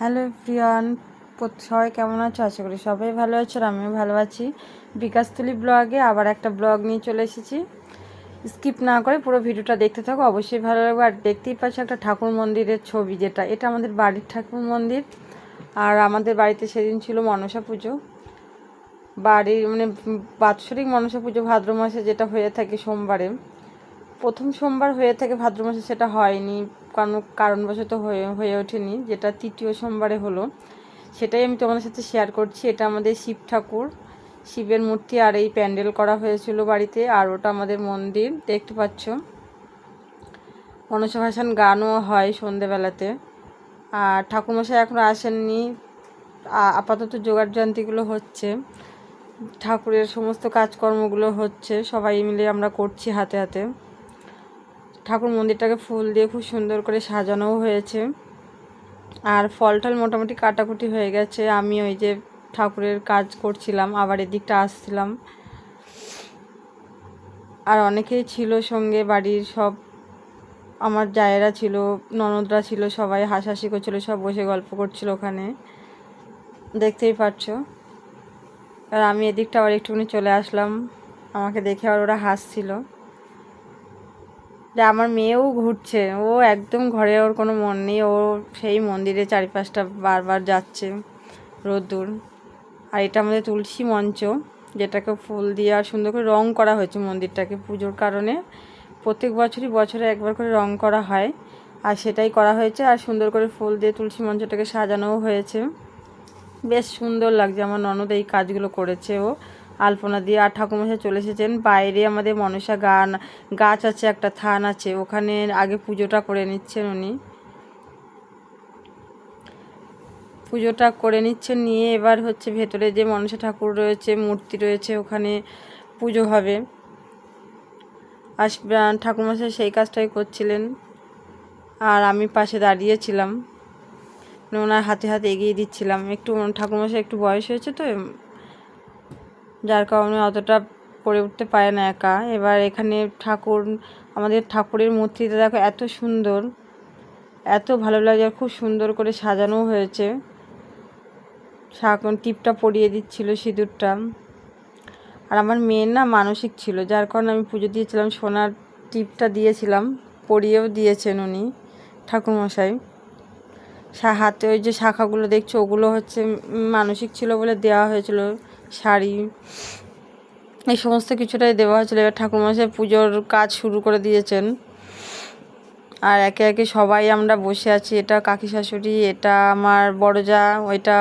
Hello Priyan সবাই কেমন আছো? আশা করি সবাই ভালো আছো আর আমিও ভালো আছি। বিকাশতুলি ব্লগে আবার একটা ব্লগ নিয়ে চলে এসেছি। স্কিপ না করে পুরো ভিডিওটা দেখতে থাকো, অবশ্যই ভালো লাগবে। আর দেখতেই পাচ্ছ একটা ঠাকুর মন্দিরের ছবি যেটা, এটা আমাদের বাড়ির ঠাকুর মন্দির। আর আমাদের বাড়িতে সেদিন ছিল মনসা পুজো। বাড়ির মানে বাৎসরিক মনসা পুজো ভাদ্র মাসে যেটা হয়ে থাকে সোমবারে। প্রথম সোমবার হয়ে থাকে ভাদ্র মাসে সেটা হয়নি, কারণ কারণবশত হয়ে হয়ে ওঠেনি, যেটা তৃতীয় সোমবারে হলো। সেটাই আমি তোমাদের সাথে শেয়ার করছি। এটা আমাদের শিব ঠাকুর, শিবের মূর্তি আর এই প্যান্ডেল করা হয়েছিল বাড়িতে, আর ওটা আমাদের মন্দির, দেখতে পাচ্ছ। মনসা ভাসান গানও হয় সন্ধেবেলাতে। আর ঠাকুরমশাই এখনও আসেননি। আপাতত জোগাড় যন্ত্রীগুলো হচ্ছে। ঠাকুরের সমস্ত কাজকর্মগুলো হচ্ছে। সবাই মিলে আমরা করছি হাতে হাতে। ঠাকুর মন্দিরটাকে ফুল দিয়ে খুব সুন্দর করে সাজানোও হয়েছে। আর ফল টল মোটামুটি কাটাকুটি হয়ে গেছে। আমি ওই যে ঠাকুরের কাজ করছিলাম, আবার এদিকটা আসছিলাম। আর অনেকেই ছিল সঙ্গে, বাড়ির সব আমার জায়েরা ছিল, ননদরা ছিল, সবাই হাসাহাসি করছিল, সব বসে গল্প করছিল ওখানে। দেখতেই পাচ্ছ আর আমি এদিকটা আবার একটুখানি চলে আসলাম। আমাকে দেখে আবার ওরা হাসছিল। যে আমার মেয়েও ঘুরছে। ও একদম ঘরে, ওর কোনো মন নেই। ও সেই মন্দিরে চারিপাশটা বারবার যাচ্ছে রোদ্দুর। আর এটা আমাদের তুলসী মঞ্চ, যেটাকে ফুল দিয়ে আর সুন্দর করে রং করা হয়েছে মন্দিরটাকে পুজোর কারণে। প্রত্যেক বছরই বছরে একবার করে রং করা হয়। আর সেটাই করা হয়েছে আর সুন্দর করে ফুল দিয়ে তুলসী মঞ্চটাকে সাজানোও হয়েছে। বেশ সুন্দর লাগছে। আমার ননদ এই কাজগুলো করেছে। ও আলপনা দিয়ে আর ঠাকুরমশাই চলে এসেছেন। বাইরে আমাদের মনসা গান, গাছ আছে, একটা থান আছে, ওখানে আগে পুজোটা করে নিচ্ছেন উনি। পুজোটা করে নিচ্ছেন, নিয়ে এবার হচ্ছে ভেতরে যে মনসা ঠাকুর রয়েছে, মূর্তি রয়েছে, ওখানে পুজো হবে। আর ঠাকুরমশাই সেই কাজটাই করছিলেন। আর আমি পাশে দাঁড়িয়েছিলাম ওনার হাতে হাতে এগিয়ে দিচ্ছিলাম। একটু ঠাকুরমশাই একটু বয়স হয়েছে তো যার কারণে অতটা পড়ে উঠতে পারে না একা। এবার এখানে ঠাকুর, আমাদের ঠাকুরের মূর্তিটা দেখো এত সুন্দর, এত ভালো লাগে আর খুব সুন্দর করে সাজানো হয়েছে। টিপটা পরিয়ে দিচ্ছিল সিঁদুরটা। আর আমার মেয়ের না মানসিক ছিল, যার কারণে আমি পুজো দিয়েছিলাম, সোনার টিপটা দিয়েছিলাম, পরিয়েও দিয়েছেন উনি ঠাকুরমশাই। হাতে ওই যে শাখাগুলো দেখছ, ওগুলো হচ্ছে মানসিক ছিল বলে দেওয়া হয়েছিল। শাড়ি, এই সমস্ত কিছুটাই দেওয়া হয়েছিলো। এবার ঠাকুরমশাই পুজোর কাজ শুরু করে দিয়েছেন। আর একে একে সবাই আমরা বসে আছি। এটা কাকি শাশুড়ি, এটা আমার বড় যা ওইটা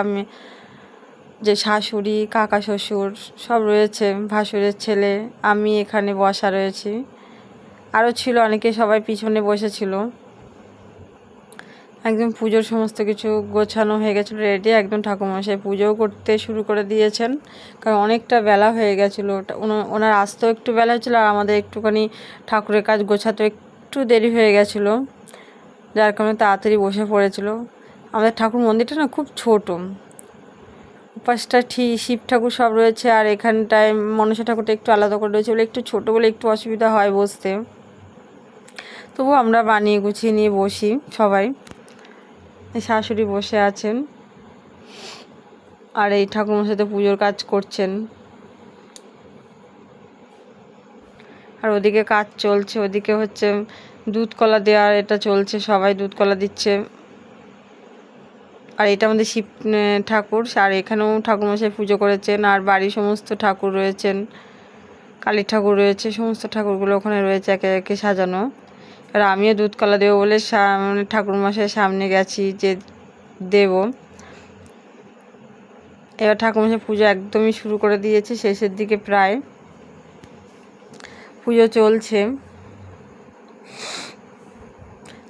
যে শাশুড়ি, কাকা শ্বশুর, সব রয়েছে, ভাসুরের ছেলে, আমি এখানে বসা রয়েছি। আরও ছিল, অনেকে সবাই পিছনে বসেছিল। একদম পুজোর সমস্ত কিছু গোছানো হয়ে গেছিল রেডি একদম ঠাকুরমশাই পুজোও করতে শুরু করে দিয়েছেন। কারণ অনেকটা বেলা হয়ে গেছিল ওনার আসতেও একটু বেলা হয়েছিলো আর আমাদের একটুখানি ঠাকুরের কাজ গোছাতে একটু দেরি হয়ে গেছিল, যার কারণে তাড়াতাড়ি বসে পড়েছিল। আমাদের ঠাকুর মন্দিরটা না খুব ছোটো, উপাসটা ঠিক শিব ঠাকুর সব রয়েছে আর এখানটায় মনসা ঠাকুরটা একটু আলাদা করে রয়েছে বলে একটু ছোটো বলে একটু অসুবিধা হয় বসতে। তবু আমরা বানিয়ে গুছিয়ে নিয়ে বসি সবাই। শাশুড়ি বসে আছেন। আর এই ঠাকুরমশাইতে পুজোর কাজ করছেন। আর ওদিকে কাজ চলছে, ওদিকে হচ্ছে দুধ কলা দেওয়ার এটা চলছে, সবাই দুধ কলা দিচ্ছে। আর এটা আমাদের শিব ঠাকুর, আর এখানেও ঠাকুরমশাই পুজো করেছেন, আর বাড়ির সমস্ত ঠাকুর রয়েছেন, কালী ঠাকুর রয়েছে, সমস্ত ঠাকুরগুলো ওখানে রয়েছে একে একে সাজানো। আর আমিও দুধ কলা দেবো বলে মানে ঠাকুরমশাই সামনে গেছি যে দেব। এবার ঠাকুরমশাই পুজো একদমই শুরু করে দিয়েছে, শেষের দিকে প্রায়। পুজো চলছে।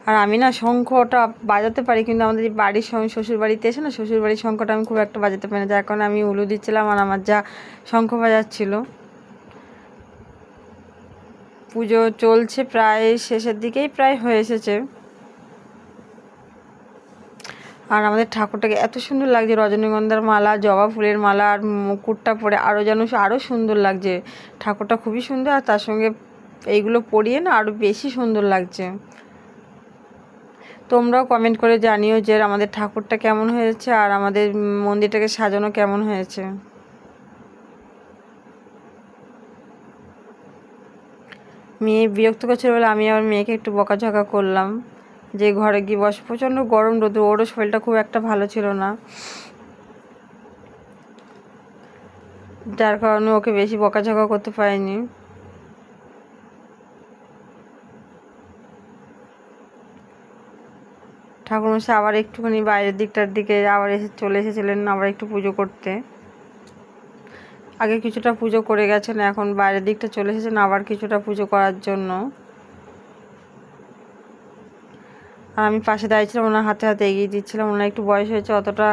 আর আমি না শঙ্খটা বাজাতে পারি, কিন্তু আমাদের যে বাড়ির শ্বশুর বাড়িতে এসে না শ্বশুর বাড়ির শঙ্খটা আমি খুব একটা বাজাতে পারি না, যার কারণে আমি উলু দিচ্ছিলাম আর আমার যা শঙ্খ বাজাচ্ছিল। পুজো চলছে প্রায় শেষের দিকেই প্রায় হয়ে এসেছে। আর আমাদের ঠাকুরটাকে এত সুন্দর লাগছে, রজনীগন্ধার মালা, জবা ফুলের মালা আর মুকুটটা পরে আরও যেন আরও সুন্দর লাগছে। ঠাকুরটা খুবই সুন্দর আর তার সঙ্গে এইগুলো পরিয়ে না আরও বেশি সুন্দর লাগছে। তোমরাও কমেন্ট করে জানিও যে আমাদের ঠাকুরটা কেমন হয়েছে আর আমাদের মন্দিরটাকে সাজানো কেমন হয়েছে। মেয়ে বিরক্ত করছিল বলে আমি আমার মেয়েকে একটু বকাঝকা করলাম। যে ঘরে গিয়ে বসে প্রচণ্ড গরম রোদ, ওরও শরীরটা খুব একটা ভালো ছিল না। যার কারণে ওকে বেশি বকাঝকা করতে পারিনি। ঠাকুরমশাই আবার একটুখানি বাইরের দিকটার দিকে আবার এসে চলে এসেছিলেন আবার একটু পুজো করতে। আগে কিছুটা পুজো করে গেছেন, এখন বাইরের দিকটা চলে এসেছেন, আবার কিছুটা পুজো করার জন্য। আর আমি পাশে দাঁড়িয়েছিলাম, ওনার হাতে হাতে এগিয়ে দিচ্ছিলাম, ওনার একটু বয়স হয়েছে, অতটা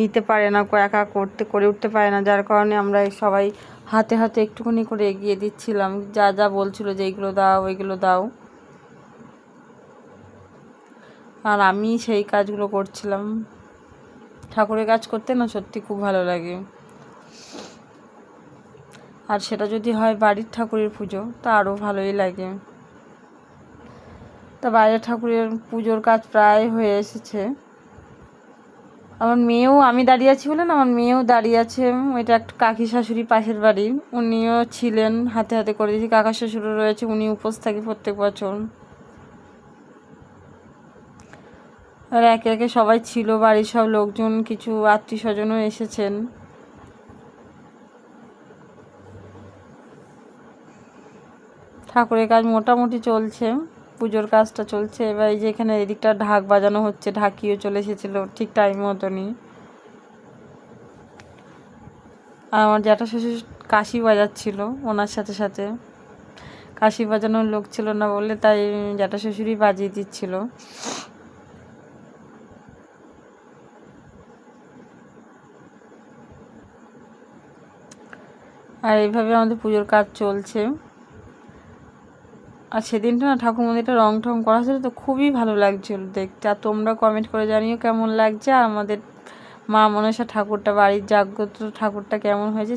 নিতে পারে না একা করতে, করে উঠতে পারে না, যার কারণে আমরা সবাই হাতে হাতে একটুখানি করে এগিয়ে দিচ্ছিলাম, যা যা বলছিল যে এইগুলো দাও এইগুলো দাও। আর আমি সেই কাজগুলো করছিলাম। ঠাকুরের কাজ করতে না সত্যি খুব ভালো লাগে। আর সেটা যদি হয় বাড়ির ঠাকুরের পুজো, তা আরও ভালোই লাগে। তা বাইরের ঠাকুরের পুজোর কাজ প্রায় হয়ে এসেছে। আমার মেয়েও, আমি দাঁড়িয়ে আছি বলে না, আমার মেয়েও দাঁড়িয়ে আছে। ওইটা একটা কাকি শাশুড়ি পাশের বাড়ি। উনিও ছিলেন হাতে হাতে করে দিয়েছি। কাকা শ্বশুরও রয়েছে, উনি উপোস থাকে প্রত্যেক বছর। আর একে একে সবাই ছিল, বাড়ির সব লোকজন, কিছু আত্মীয় স্বজনও এসেছেন। ঠাকুরের কাজ মোটামুটি চলছে, পুজোর কাজটা চলছে। এবার এই যে এখানে এদিকটা ঢাক বাজানো হচ্ছে, ঢাকিও চলে এসেছিল ঠিক টাইম মতনই। আর আমার জ্যাঠা শ্বশুর কাশি বাজাচ্ছিল ওনার সাথে সাথে। কাশি বাজানোর লোক ছিল না বলে তাই জ্যাঠা শ্বশুরই বাজিয়ে দিচ্ছিল। আর এইভাবে আমাদের পুজোর কাজ চলছে। আর সেদিনটা না ঠাকুর মন্দিরটা রং ঠং করা হয়েছিল তো খুবই ভালো লাগছিল দেখতে। আর তোমরা কমেন্ট করে জানিও কেমন লাগছে। আর আমাদের মা মনসা ঠাকুরটা, বাড়ির জাগ্রত ঠাকুরটা কেমন হয়েছে